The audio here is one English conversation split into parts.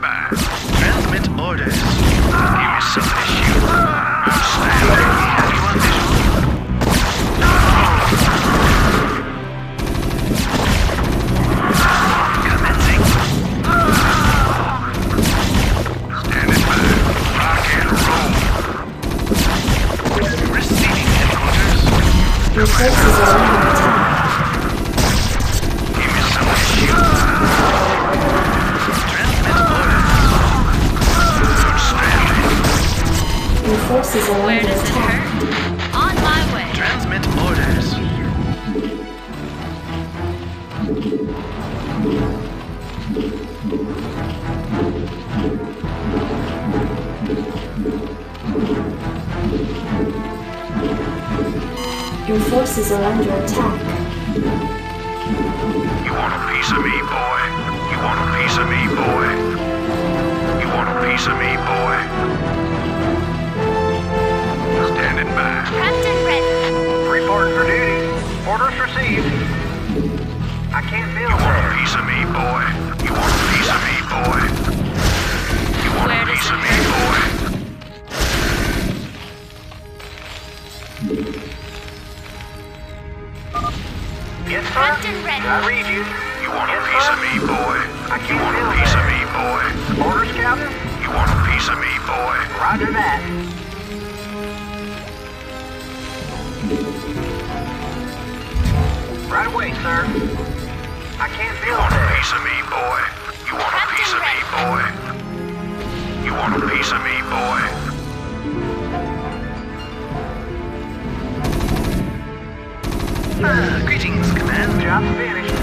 Standing by. Transmit orders. Give me something to. Have you on? Commencing. By. Rock and roll. Receiving headquarters. Give me shoot. Forces are Where under does it hurt? On my way. Transmit orders. Your forces are under attack. You want a piece of me, boy? You want a piece of me, boy? You want a piece of me, boy? Standing by. And ready. Report for duty. Orders received. I can't feel You want a piece of me, boy? You want a piece of me, boy? You want Where a piece of me, boy? Yes, sir. And ready. I read you. You want a Yes, piece sir. of me, boy? I You can't want a piece of me, boy? Orders, Captain. You want a piece of me, boy? Roger that. Right away, sir. I can't You build want a piece of me, boy? You want a piece of me, boy? You want a piece of me, boy? Ah, greetings, Command. Job finished.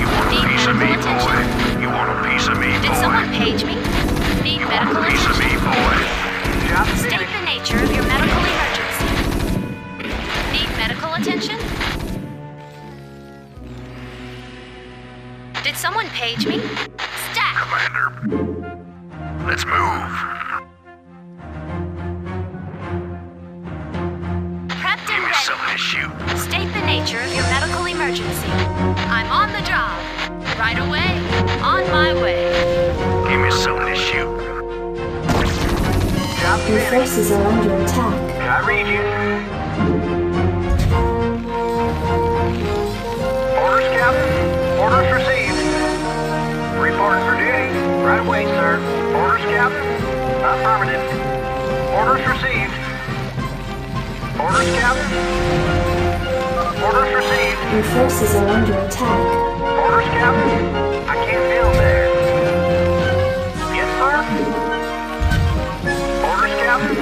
You want a Need piece of me, boy? You want a piece of me, Did boy? someone page me? Need You want medical a piece of me, boy? Job State finished. the nature of your Did someone page me? Stack. Commander, let's move. Prepped Give and me ready. something to shoot. State the nature of your medical emergency. I'm on the job. Right away. On my way. Give me something to shoot. Job Your finished. forces are under attack. I read you. Sir. Orders, Captain. Affirmative. Orders received. Orders, Captain. Orders received. Your forces are under attack. Orders, Captain. I can't build there. Yes, sir. Orders, Captain.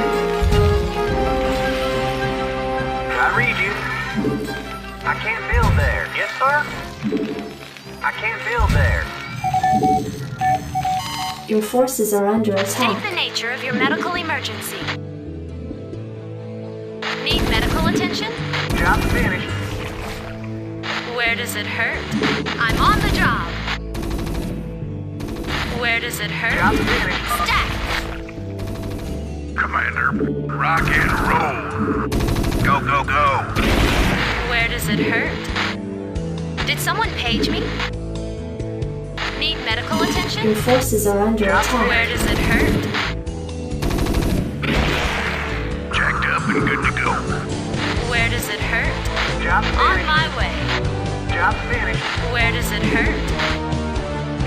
I read you. I can't build there. Yes, sir. Your forces are under State attack. the nature of your medical emergency. Need medical attention? Job finished. Where does it hurt? I'm on the job. Where does it hurt? Job hurt? finished. Stack. Commander, rock and roll. Go, go, go. Where does it hurt? Did someone page me? Need medical attention? Your forces are under Where attack. does it hurt? Jacked up and good to go. Where does it hurt? Job On finished. my way. Job finished. Where does it hurt?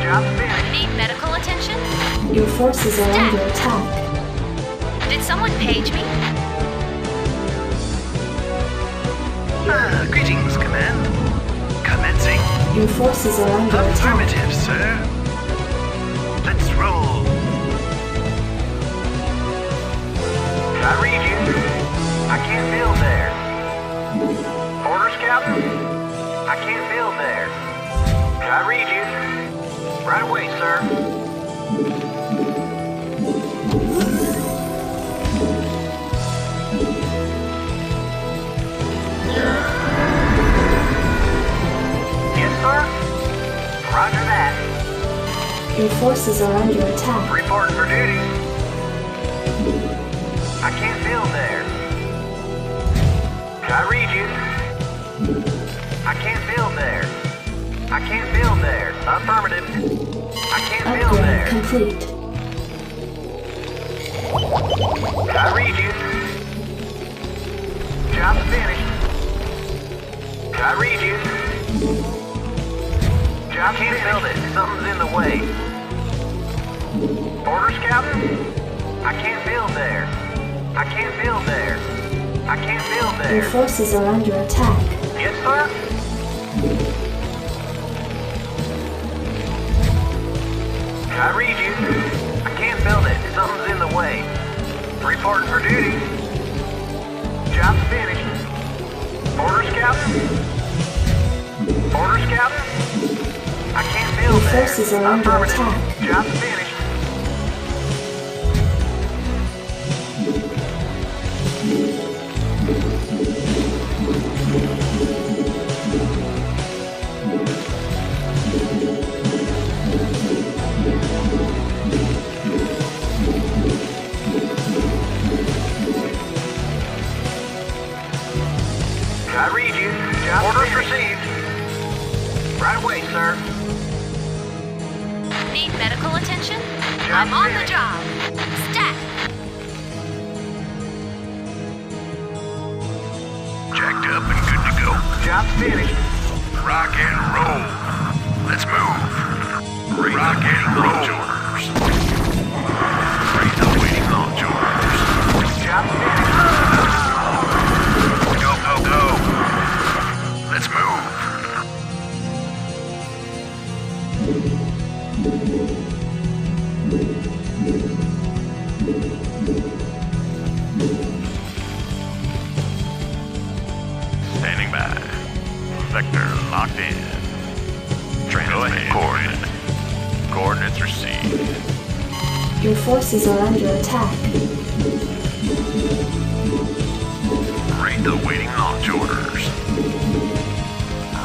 Job finished. Need medical attention? Your forces are under attack. Did someone page me? Ah, greetings, Command. Your forces are under. Affirmative, sir. Let's roll. I read you. I can't build there. Orders, Captain. I can't build there. I read you. Right away, sir. Your forces are under attack. Reporting for duty. I can't build there. I read you. I can't build there. I can't build there. Affirmative. I can't build Upgrade. there. there. complete. I read you. Job's finished. I read you. Job can't build it. Something's in the way. Order scouting? I can't build there. I can't build there. I can't build Your forces are under attack. Yes, sir? I read you. I can't build it. Something's in the way. Reporting for duty. Job's finished. Order scouting? Order scouting? Your forces are under attack. Jacked up and good to go. Job's finished. Rock and roll. Let's move. Rock and roll. Orders. Rate the waiting launch orders. Job's finished. Forces are under attack. Rate the waiting launch orders.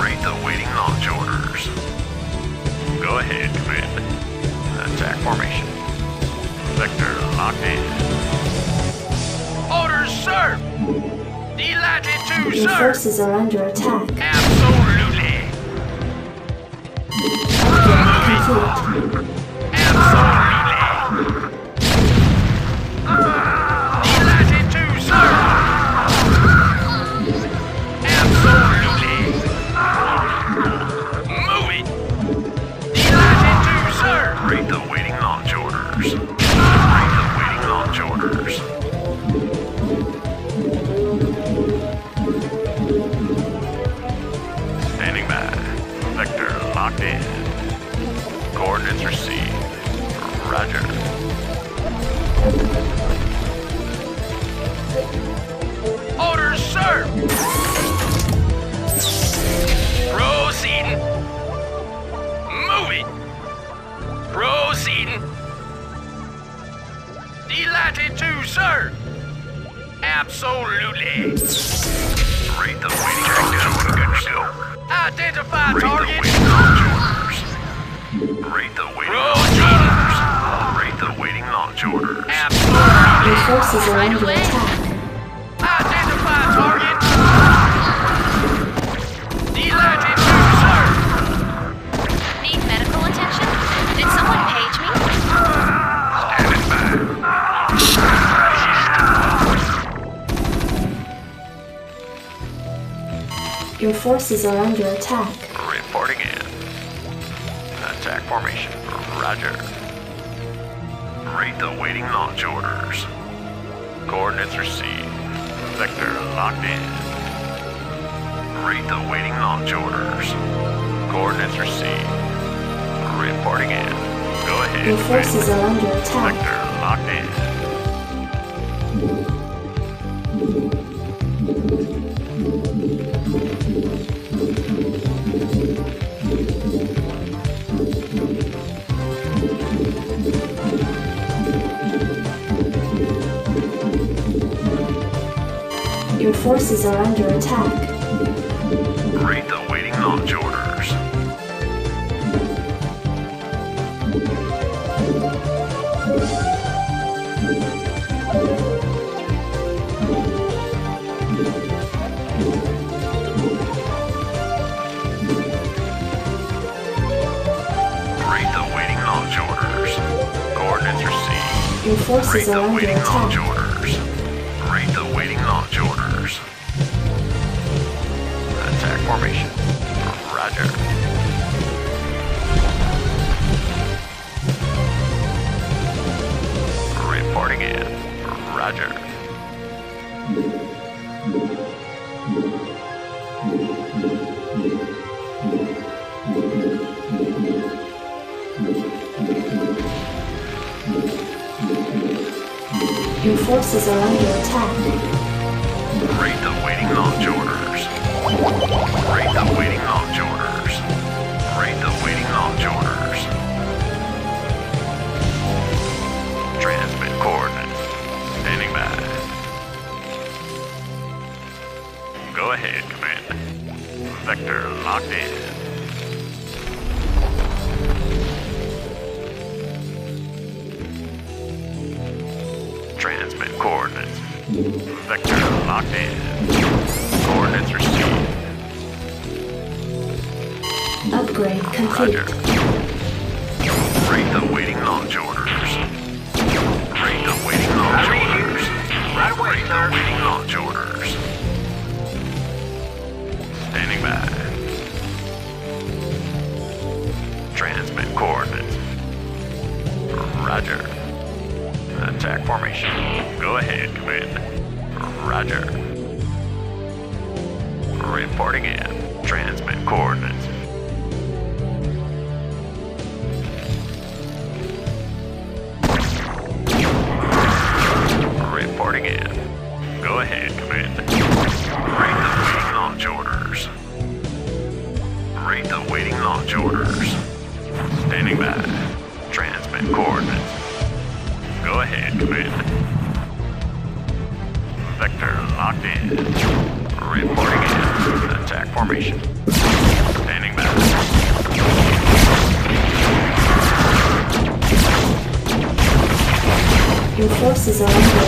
Rate the waiting launch orders. Go ahead, Command. Attack formation. Vector locked in. Orders, sir. Delighted to, Your forces are under attack. Absolutely. Absolutely. Page me? Standing by. Your forces are under attack. Reporting in. Attack formation. Roger. Rate the waiting launch orders. Coordinates received. Vector locked in. Read the waiting launch orders. Coordinates received. Reporting in. Go ahead. Your forces are under attack. Vector locked in. Forces are under attack. Rate the waiting launch orders. The waiting launch orders. Your forces Rate are under attack. Roger. Reporting in. Roger. Your forces are under Transmit coordinates. Vector locked in. Coordinates received. Upgrade complete. Roger. Rate the waiting launch orders. Rate the waiting launch I orders. Right away, Rate sir. the waiting launch orders. Standing by. Transmit coordinates. Roger. Attack formation. Go ahead, Commander. Roger. Reporting in. Transmit coordinates. Reporting in. Go ahead, Commander.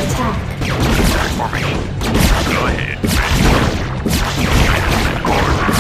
attack. Attack for me. Go ahead. Course.